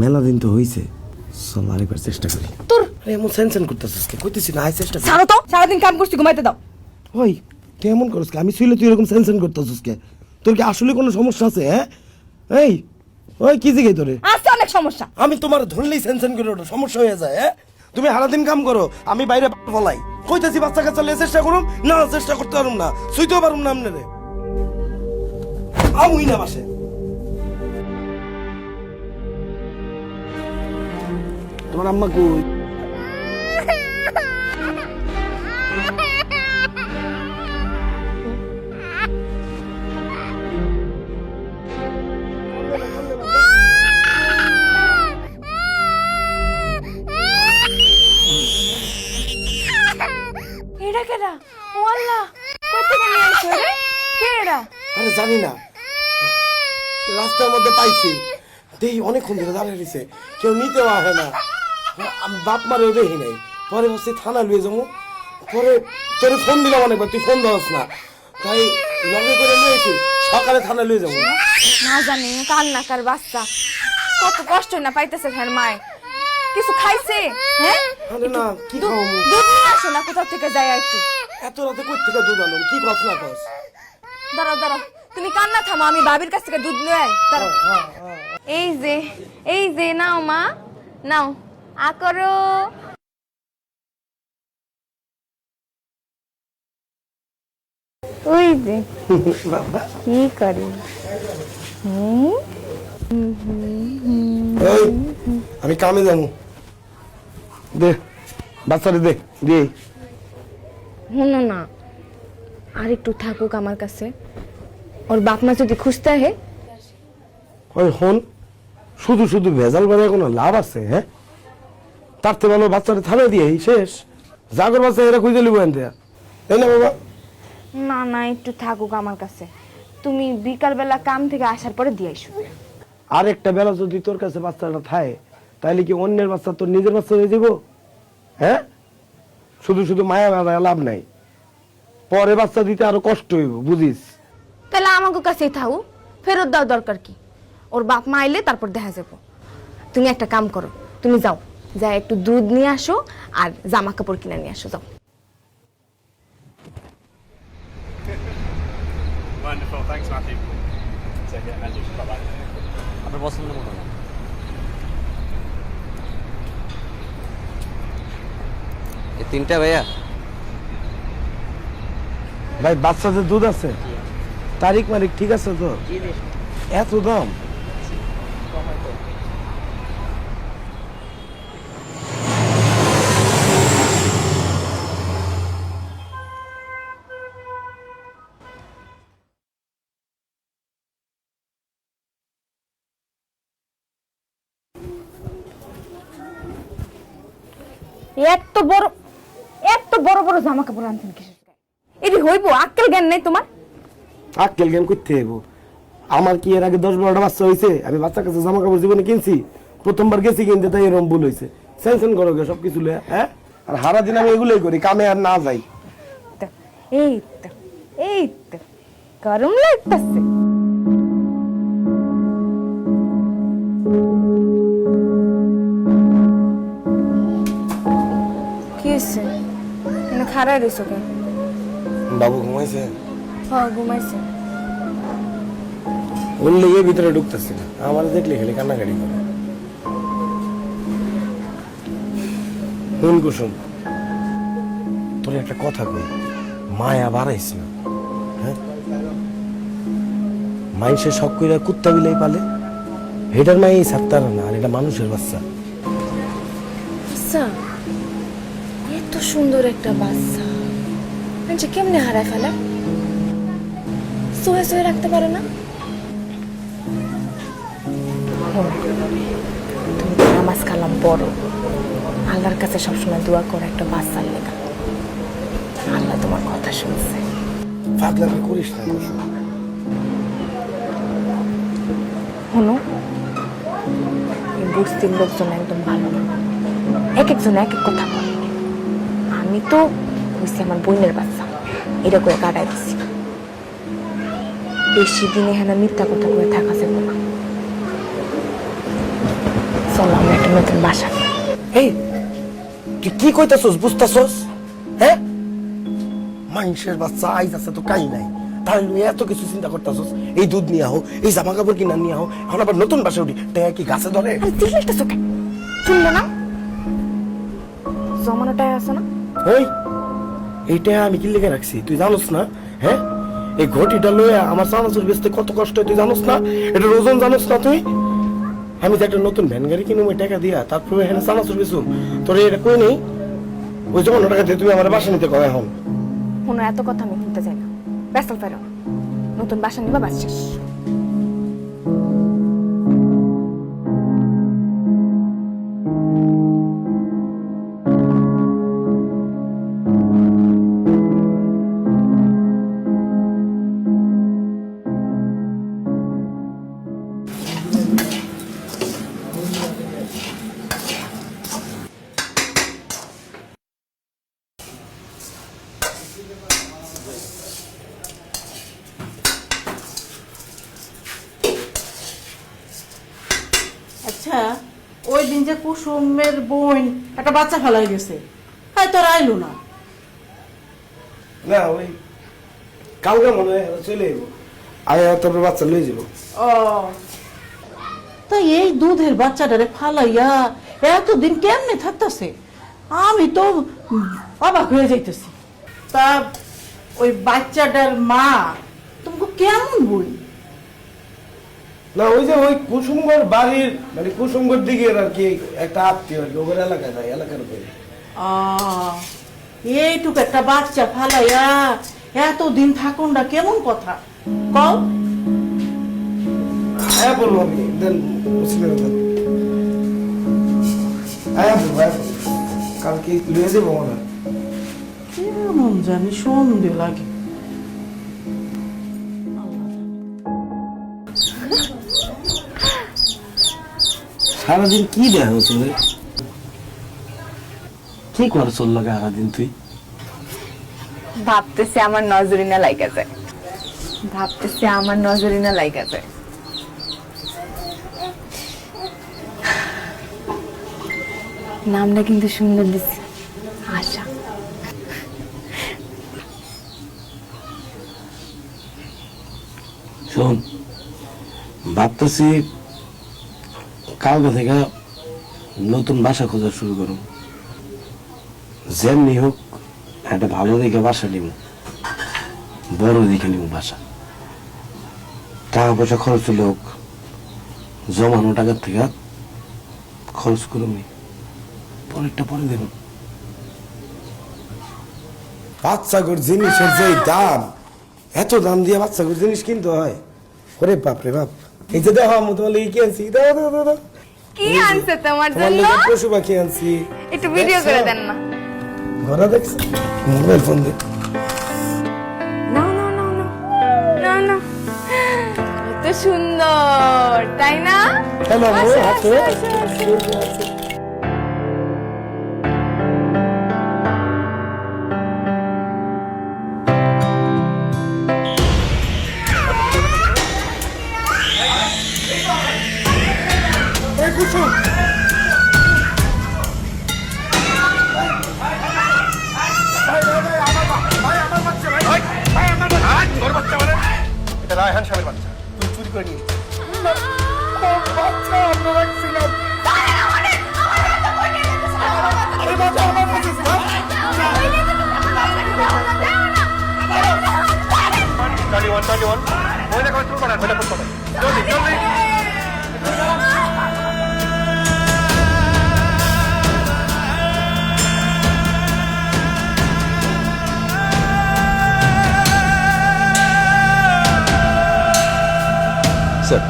মেলা দিন তো হইছে। চল আরেকবার চেষ্টা করি। তোর আরে এমন সেনসেন করতেছিস কে? কইতেছি না আই চেষ্টা করি। ছাড়ো তো সারাদিন কাম করছি ঘুমাইতে দাও। ওই তুই এমন করিস কে? আমি শুইলে তুই এরকম সেনসেন করতেছিস কে? তোর কি আসলে কোনো সমস্যা আছে হ্যাঁ? এই ওই কি জিগে তোরে? আসতে অনেক সমস্যা। আমি তোমার ধরলেই সেনসেন করে ওটা সমস্যা হয়ে যায় হ্যাঁ? তুমি সারাদিন কাম করো আমি বাইরে বলাই কইতেছি বাচ্চা কাচ্চা লিয়ে চেষ্টা করুম। না চেষ্টা করতে পারুম না শুইতেও পারুম না আমনে রে আমুই না বাসে। তোমার আম্মা কই? এটা কেডা? ও আল্লাহ কই নিয়ে আইছো রে? কে এরা? আরে জানি না। রাস্তার মধ্যে পাইছি। দেখি অনেকক্ষণ ধরে দাঁড়িয়ে রয়েছে। কেউ নিতেও আসে না। বাপ মারেও দেখি নাই। পরে ভাবছি থানা লুয়ে যাব। পরে তোর ফোন দিলাম অনেকবার তুই ফোন দেওয়াস না। তাই লগে করে লুয়েছি সকালে থানা লুয়ে যাব। না জানি কান্নাকার বাচ্চা। কত কষ্ট না পাইতেছে ফের মায়। কিছু খাইছে? হ্যাঁ? আরে না কি খাওয়াবো? দুধ নিয়ে আসো না কোথাও থেকে যায় একটু। এত রাতে কই থেকে দুধ আনো কি কস না কস? দাঁড়াও দাঁড়াও তুমি কান্না থামো আমি বাবির কাছ থেকে দুধ নিয়ে আই। দাঁড়াও এই যে এই যে নাও মা। নাও। আ করো ওই যে। কি করি? আমি কামে যাব। দে বাচ্চারে দে দে। শোনো না আর একটু থাকুক আমার কাছে। ওর বাপ মা যদি খুঁজতে হে ওই হন শুধু শুধু ভেজাল বানায় কোনো লাভ আছে হ্যাঁ? তার থেকে ভালো বাচ্চাটা থামে দিয়ে শেষ। জাগর বাচ্চা এরা খুঁজে লিব এনতে। তাই না বাবা? না না একটু থাকুক আমার কাছে। তুমি বিকালবেলা কাম থেকে আসার পরে দিয়ে আইসো। আর একটা বেলা যদি তোর কাছে বাচ্চাটা থাকে তাহলে কি অন্যের বাচ্চা তোর নিজের বাচ্চা হয়ে যাব হ্যাঁ? শুধু শুধু মায়া মায়া লাভ নাই। পরে বাচ্চা দিতে আরও কষ্ট হইব বুঝিস? তাহলে আমাকে কাছেই থাকো। ফেরত দেওয়া দরকার কি? ওর বাপ মা আইলে তারপর দেখা যাব। তুমি একটা কাম করো তুমি যাও। যা একটু দুধ নিয়ে আসো আর জামা কাপড় কিনে নিয়ে আসো যাও। Wonderful, thanks Matthew. Take it, and bye bye. আপনার পছন্দ মতো না। এই তিনটা ভাইয়া? ভাই বাচ্চাদের দুধ আছে। তারিখ মারিক ঠিক আছে তো? এত দাম? এত বড় এত বড় বড় জামা কাপড় আনছেন কিসের এটি হইব আক্কেল জ্ঞান নেই তোমার? আক্কেল জ্ঞান করতে হইব। আমার কি এর আগে দশ বারোটা বাচ্চা হয়েছে আমি বাচ্চার কাছে জামা কাপড় জীবনে কিনছি প্রথমবার গেছি কিনতে তাই এরকম ভুল হয়েছে সেনসেন করো গে সব কিছু হ্যাঁ? আর হারা দিন আমি এগুলোই করি কামে আর না যাই। এই তো এই তো গরম লাগতেছে। কি হয়েছে এনে খারাপ রয়েছো কেন বাবু ঘুমাইছে? হ্যাঁ ঘুমাইছে। ওর লেগে ভিতরে ঢুকতেছি না। আমার দেখলে খেলে কান্নাকাটি করে। হুন কুসুম তোর একটা কথা কই। মায়া বাড়াইস না হ্যাঁ? মাইসে শখ কইরা কুত্তা বিলাই পালে এটার মাই সাত্তার না আর এটা মানুষের বাচ্চা। আচ্ছা। এত সুন্দর একটা বাচ্চা। আচ্ছা কেমনে হারায় ফেলে? সোয়ে সোয়ে রাখতে পারে না? তুমি নামাজ কালাম বড় আল্লাহর কাছে সবসময় দোয়া করে একটা বাচ্চার লেখা। আল্লাহ তোমার কথা শুনছে। পাগলামি করিস না কুসুম। এই বস্তির লোকজন একদম ভালো না। এক একজন এক এক কথা বলে। আমি তো হয়েছি আমার বোনের বাচ্চা এটা করে কাটাই দিচ্ছি বেশি দিন এখানে মিথ্যা কথা করে থাকা যাবে না চলো আমরা একটা নতুন বাসা নিই। এই তুই কি কইতাছস বুঝতাছস হ্যাঁ মানুষের বাচ্চা আইজ আছে তো কাই নাই তাহলে তুই এত কিছু চিন্তা করতাছস এই দুধ নিয়ে আহো এই জামা কাপড় কিনা নিয়ে আহো এখন আবার নতুন বাসা উঠি টাকা কি গাছে ধরে আরে দিলে একটা চোখে শুনলো না জমানোটাই আছে না ওই, এইটা আমি কি লিখে রাখছি? তুই জানোস না? হ্যাঁ? এই ঘটিটা লয়ে আমার চানাচুর বেচতে কত কষ্ট তুই জানোস না? এটা ওজন জানোস না তুই? আমি তো একটা নতুন ভ্যান গাড়ি কিনুম, ওই টাকা দিয়া তারপরে এখানে চানাচুর বেচুম। তোর এটা কই নেই? ওই যখন টাকা দিয়ে তুমি আমার বাসা নিতে কয় এখন। কোনো এত কথা আমি শুনতে চাই না। ব্যস্ত ফেরো নতুন বাসা নিবা, বাস শেষ। ওই দিন যে কুসুমের বোন একটা বাচ্চা ফেলাই গেছে হ্যাঁ তোর আইলো না। না ওই কালকে মনে হয় চলে যাব আয় তারপরে বাচ্চা লয়ে যাব। ও তা এই দুধের বাচ্চাটারে ফালাইয়া এতদিন কেমনে থাকতেছে? আমি তো অবাক হয়ে যাইতেছি। তা ওই বাচ্চাটার মা তোমাকে কেমন বই না ওই যে ওই কুসুমগর বাড়ির মানে কুসুমগর দিকে আর কি একটা আত্মীয় আর কি ওদের এলাকায় যায় এলাকার উপরে। এইটুকু একটা বাচ্চা ফালাইয়া এতদিন থাকুনটা কেমন কথা? কও। হ্যাঁ বলব আমি দেন মুসলিম দেন হ্যাঁ বলব হ্যাঁ বলব। কালকে লয়ে মনে কেমন জানি সন্দেহ লাগে। সারাদিন কি দেয় তোদের কি কর চল লাগে সারাদিন তুই? ভাবতেছে আমার নজরিনা লাইকা যায়। ভাবতেছে আমার নজরিনা লাইকা যায়। নামটা কিন্তু সুন্দর দিছি। আশা। শোন ভাবতেছি কালকে থেকে নতুন বাসা খোঁজা শুরু করুন। যেমনি হোক, একটা ভালো দেখে বাসা নিব। বড় দেখে নিব বাসা। টাকা পয়সা খরচ হলে হোক, জমানো টাকার থেকে খরচ করুন পরেরটা পরে দেব বাচ্চাগুর জিনিসের যে দাম, এত দাম দিয়ে বাচ্চাগুর জিনিস কিনতে হয়। ওরে বাপরে বাপ। এই যে দেখো আমি তোমার কি আনছি দাও দাও দাও। কি আনছে তোমার জন্য? পশু পাখি আনছি। একটু ভিডিও করে দেন না। ঘরে দেখছি? মোবাইল ফোন দে না না না না না না। কত সুন্দর তাই না? হ্যালো হাতে? রায়হান সাহেবের বাচ্চা। তুই চুরি করে নিয়ে বাচ্চা আমরা রাখছিলাম আরে বাচ্চা আমার কাছে ছিল। থার্টি ওয়ান থার্টি ওয়ান মহিলা কবে চুরি করেন মহিলা করেন জলদি জলদি। স্যার।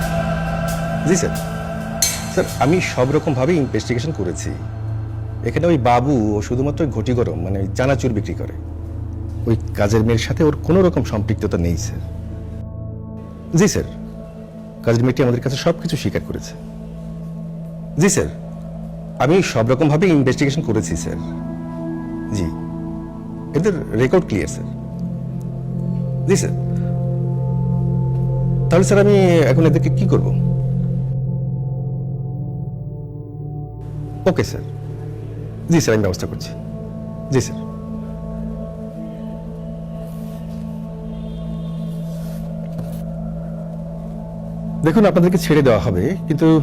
জি, স্যার। স্যার, আমি সব রকমভাবে ইনভেস্টিগেশন করেছি। এখানে ওই বাবু ও শুধুমাত্র ঘটি গরম মানে ওই চানাচুর বিক্রি করে। ওই কাজের মেয়ের সাথে ওর কোনো রকম সম্পৃক্ততা নেই, স্যার। জি, স্যার। কাজের মেয়েটি আমাদের কাছে সব কিছু স্বীকার করেছে। জি, স্যার। আমি সব রকমভাবে ইনভেস্টিগেশন করেছি, স্যার। জি। এদের রেকর্ড ক্লিয়ার স্যার। জি, স্যার। তাহলে স্যার, আমি এখন এদেরকে কি করব? ওকে, স্যার। জি, স্যার, আমি ব্যবস্থা করছি। জি, স্যার। দেখুন, আপনাদেরকে ছেড়ে দেওয়া হবে, কিন্তু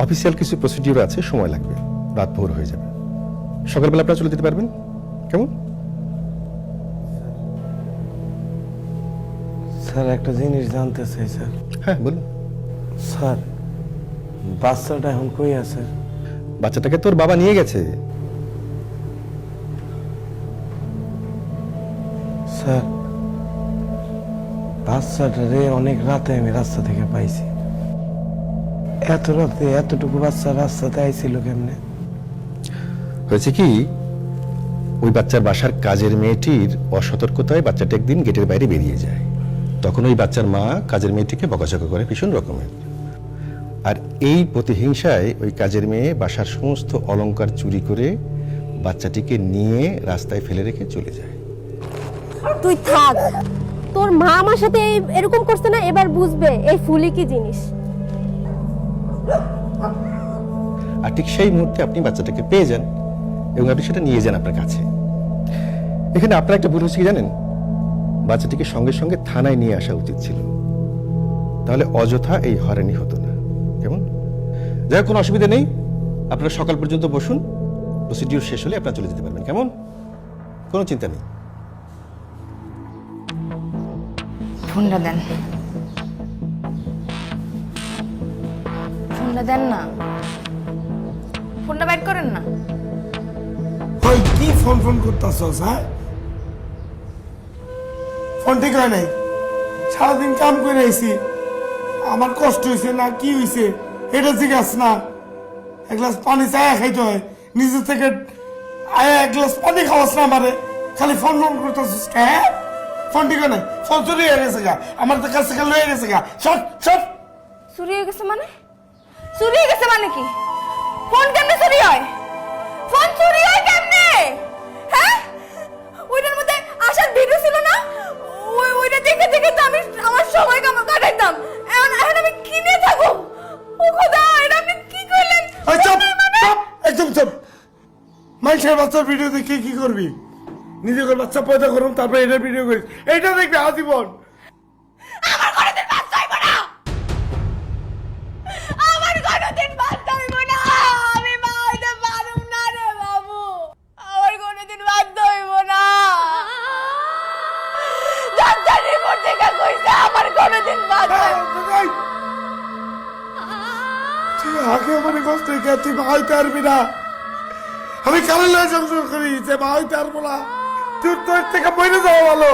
অফিসিয়াল কিছু প্রসিডিউর আছে, সময় লাগবে। রাত ভোর হয়ে যাবে। সকালবেলা আপনারা চলে যেতে পারবেন। কেমন? স্যার একটা জিনিস জানতে চাই স্যার। হ্যাঁ বলুন। স্যার বাচ্চাটা এখন কই আছে? বাচ্চাটাকে তোর বাবা নিয়ে গেছে। স্যার বাচ্চাটা রে অনেক রাতে আমি রাস্তা থেকে পাইছি। এত রাতে এতটুকু বাচ্চা রাস্তাতে আইছিল কেমনে? হয়েছে কি ওই বাচ্চার বাসার কাজের মেয়েটির অসতর্কতায় বাচ্চাটা একদিন গেটের বাইরে বেরিয়ে যায়। তখন ওই বাচ্চার মা কাজের মেয়েটিকে বকাঝকা করে ভীষণ রকমের। আর এই প্রতিহিংসায় ওই কাজের মেয়ে বাসার সমস্ত অলংকার চুরি করে বাচ্চাটিকে নিয়ে রাস্তায় ফেলে রেখে চলে যায়। তুই থাক। তোর মা আমার সাথে এই- এরকম করছে না এবার বুঝবে এই ফুলি কি জিনিস। আর ঠিক সেই মুহূর্তে আপনি বাচ্চাটাকে পেয়ে যান এবং আপনি সেটা নিয়ে যান আপনার কাছে। এখানে আপনার একটা ভুল হচ্ছে কি জানেন? বাচ্চাটিকে সঙ্গে সঙ্গে থানায় নিয়ে আসা উচিত ছিল। তাহলে অযথা এই হয়রানি হতো না। কেমন? যাই হোক কোনো অসুবিধা নেই। আপনারা সকাল পর্যন্ত বসুন। প্রসিডিউর শেষ হলে আপনারা চলে যেতে পারবেন। কেমন? কোনো চিন্তা নেই। ফোনটা দেন। ফোনটা দেন না। ফোনটা বাইর করেন না। কি ফোন ফোন করতেছস হ্যাঁ? ফোন ঠিক হয় নাই। সারাদিন কাম করে আইছি। আমার কষ্ট হয়েছে না, কি হয়েছে এটা জিজ্ঞাস না। এক গ্লাস পানি চায়া খাইতে হয়। নিজে থেকে আয়া এক গ্লাস পানি খাওয়াস না আমারে। খালি ফোন ফোন করতেছিস হ্যাঁ ফোন ঠিক হয় নাই। ফোন চুরি হয়ে গেছে গা। আমার তো কাছে কাছে লয়ে গেছে গা। সব সব চুরি হয়ে গেছে মানে? চুরি হয়ে গেছে মানে কি? ফোন কেমনে চুরি হয়? ফোন চুরি হয় কেমনে? হ্যাঁ? ওইটার মধ্যে আসার ভিডিও ছিল না? ওই ওইটা দেখে দেখে তো আমি আমার সময় কাম- কাটাইতাম। এখন এখন আমি কিনে থাকো ও খোদা এটা আপনি কি করলেন? ওই চুপ মানে? চুপ একদম চুপ মানুষের বাচ্চার ভিডিও দেখে কি করবি? নিজেকে বাচ্চা পয়দা করুন তারপরে এটা ভিডিও করিস। এটা দেখবে আজীবন। তুই আগে মনে কষ্ট কে তুই মা পারবি না। আমি কারণ লয়ে করি, যে মা হইতে পারব না। তুই তোর থেকে মরে যাওয়া ভালো।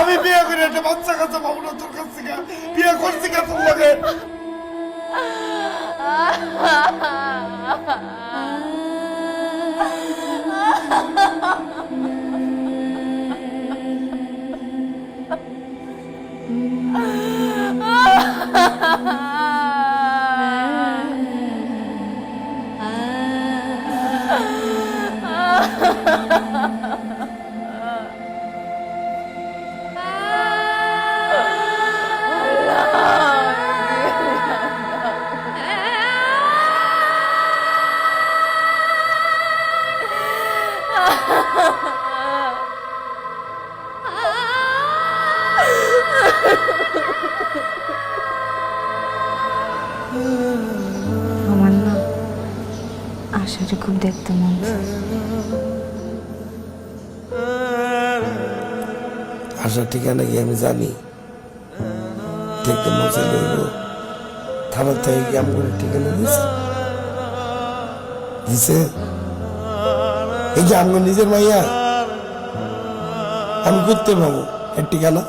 আমি বিয়ে করে, একটা বাচ্চা কাছে পাবো না তোর কাছ থেকে। বিয়ে করছি কে তোর আমার না খুব দেখতে মন আসার ঠিকানা কি আমি জানি? দেখতে মজা লাগল থানার থেকে কি ঠিকানা দিছে? এই যে আমার নিজের মাইয়া, আমি করতে পাবো এর ঠিকানা?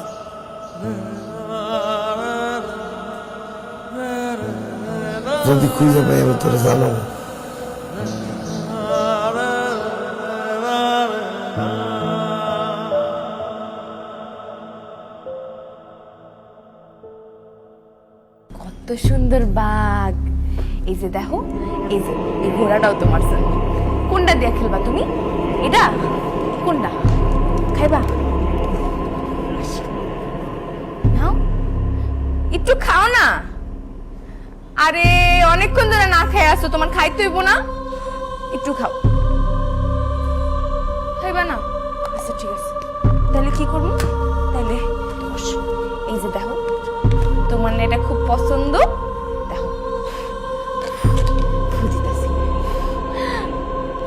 যদি খুঁজে পাই আমি তোরা জানাব। কত সুন্দর বাঘ। এই যে দেখো, এই যে, এই ঘোড়াটাও তোমার জন্য। কোনটা দিয়ে খেলবা তুমি? এটা? কোনটা? খাইবা? নাও। একটু খাও না। আরে, অনেকক্ষণ ধরে না খেয়ে আইসো তোমার খাইতে হইব না? একটু খাও। খাইবা না? আচ্ছা ঠিক আছে। তাহলে কি করব? তাহলে এই যে দেখো, তোমার এটা খুব পছন্দ। দেখো।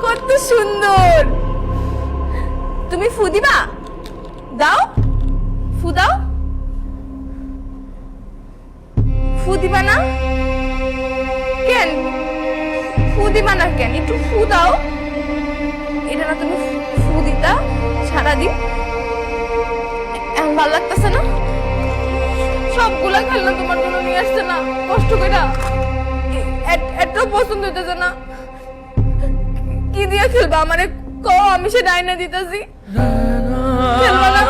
কত সুন্দর! তুমি ফু দাও। ফু দাও। না? দিবা না কেন একটু ফু দাও এটা না তুমি ফু- দিতা সারাদিন ভালো লাগতেছে না সবগুলা খেলনা তোমার জন্য নিয়ে আসছে না কষ্ট করে এত পছন্দ হইতেছে না কি দিয়ে খেলবা আমারে ক আমি সে ডাইনা দিতেছি খেলবা না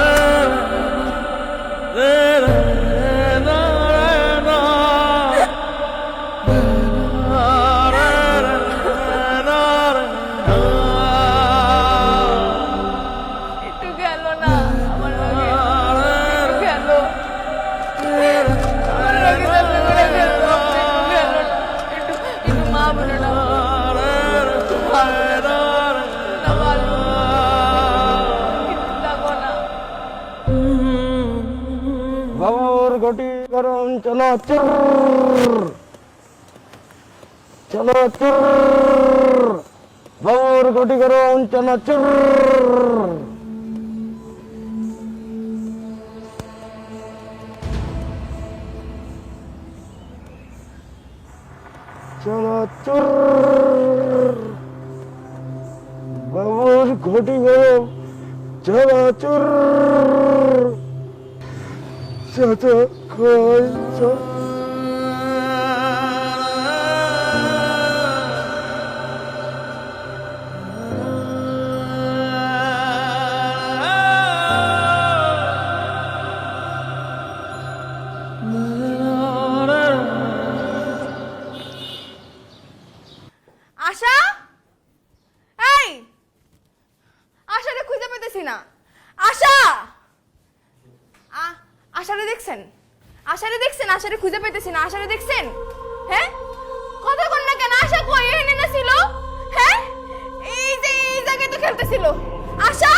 চলো চুর ঘটি গরম চলো চুর চলো চুর বাবুর ঘটি গরম চলো চুর চাচা খাই চা আশা? এই! আশারে খুঁজে পেতেছি না। আশা! আশারে দেখছেন? আশারে দেখছেন? আশারে খুঁজে পেতেছি না। আশারে দেখছেন? হ্যাঁ? কথা কন না কেন? আশা কই? এনে না ছিল? হ্যাঁ? এই যে, এই জায়গায় তো খেলতেছিল। আশা?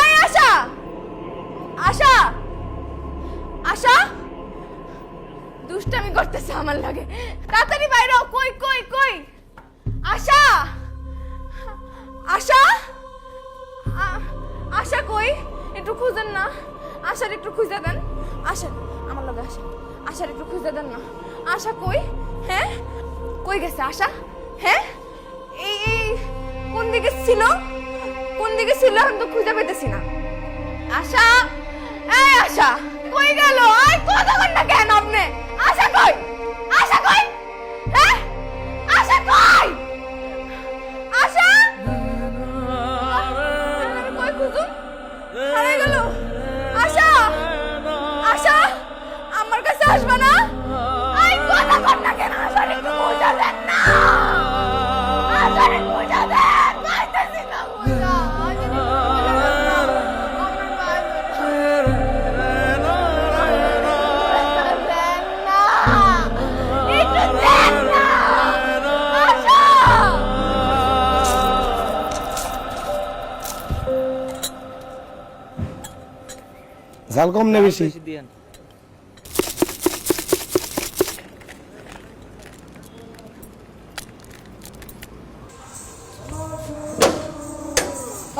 আয় আশা! আশা! আশা! দুষ্টামি করতেছে আমার লাগে। তাড়াতাড়ি বাইরে কই কই কই? আশা! আশা! আশা কই? একটু খুঁজেন না। আশার একটু খুঁজে দেন। আশা আমার আশা আশার একটু খুঁজে দেন না। আশা কই? হ্যাঁ? কই গেছে আশা? হ্যাঁ? এই কোন দিকে ছিল? কোন দিকে ছিল আমি তো খুঁজে পেতেছি না। আশা? এই আশা, কই গেল? আই কথা না কেন আপনি? আশা কই? আশা কই? হ্যাঁ? আশা কই? ঝাল কম না বেশি?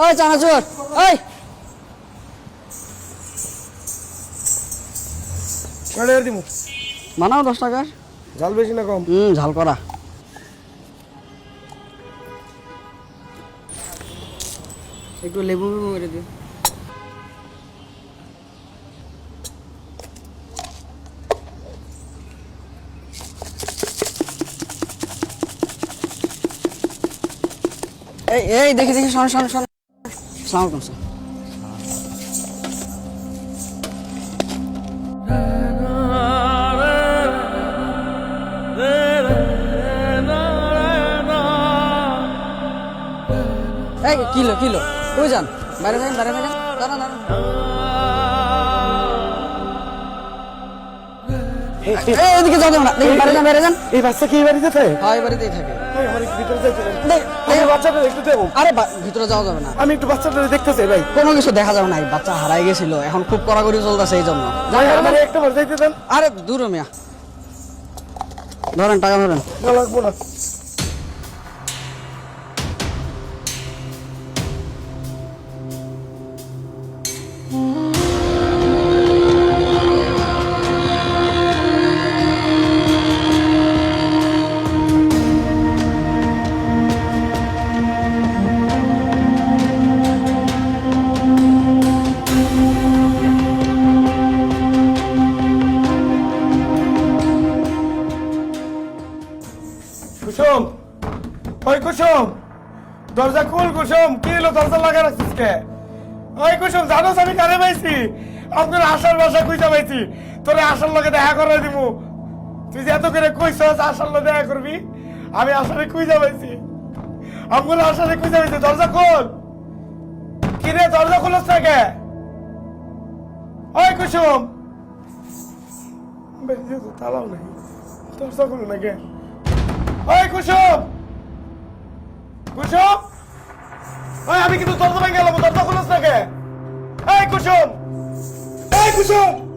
ওই চানাচুর ওই। কয়টা দিব বানাও দশ টাকার। ঝাল বেশি না কম? হুম ঝাল করা। একটু লেবু লেবু করে দিও। এই এই দেখি দেখি শোন শোন শোন। সালাম আলাইকুম স্যার। এই কিলো কিলো। কই যান বাইরে থাকেন বাইরে থাকেন। দাঁড়ান দাঁড়ান। এদিকে যাও না বাইরে যান বাইরে যান। এই বাচ্চা কি এই বাড়িতে থাকে? হ্যাঁ এই বাড়িতেই থাকে। আমার ভিতরে যাইতে বাচ্চাটা একটু দেবো আরে ভিতরে যাওয়া যাবে না। আমি একটু বাচ্চাটা দেখতে চাই ভাই। কোনো কিছু দেখা যাবে না এই বাচ্চা হারাই গেছিল এখন খুব কড়াকড়ি চলতেছে এই জন্য। একটা বার যাইতে দেন। আরে দূর মিয়া। ধরেন টাকা ধরেন। লাগবো না। ওই কুসুম জানোস আমি কারে পাইছি? আপনার আসার বাসা কইতা পাইছি। লগে দেখা করে দিব তুই যে এত করে কইছস আসার লগে দেখা করবি, আমি আসারে কইতা পাইছি। আপনার আসারে কইতা পাইছি। দরজা খোল। কি রে, দরজা ওই কুসুম। তালাও নাই। দরজা খুলো ওই কুসুম। কুসুম? আমি কিন্তু দরজা ভেঙে গেলাম দরজা খুলেছ নাকি? এই কুসুম! এই কুসুম!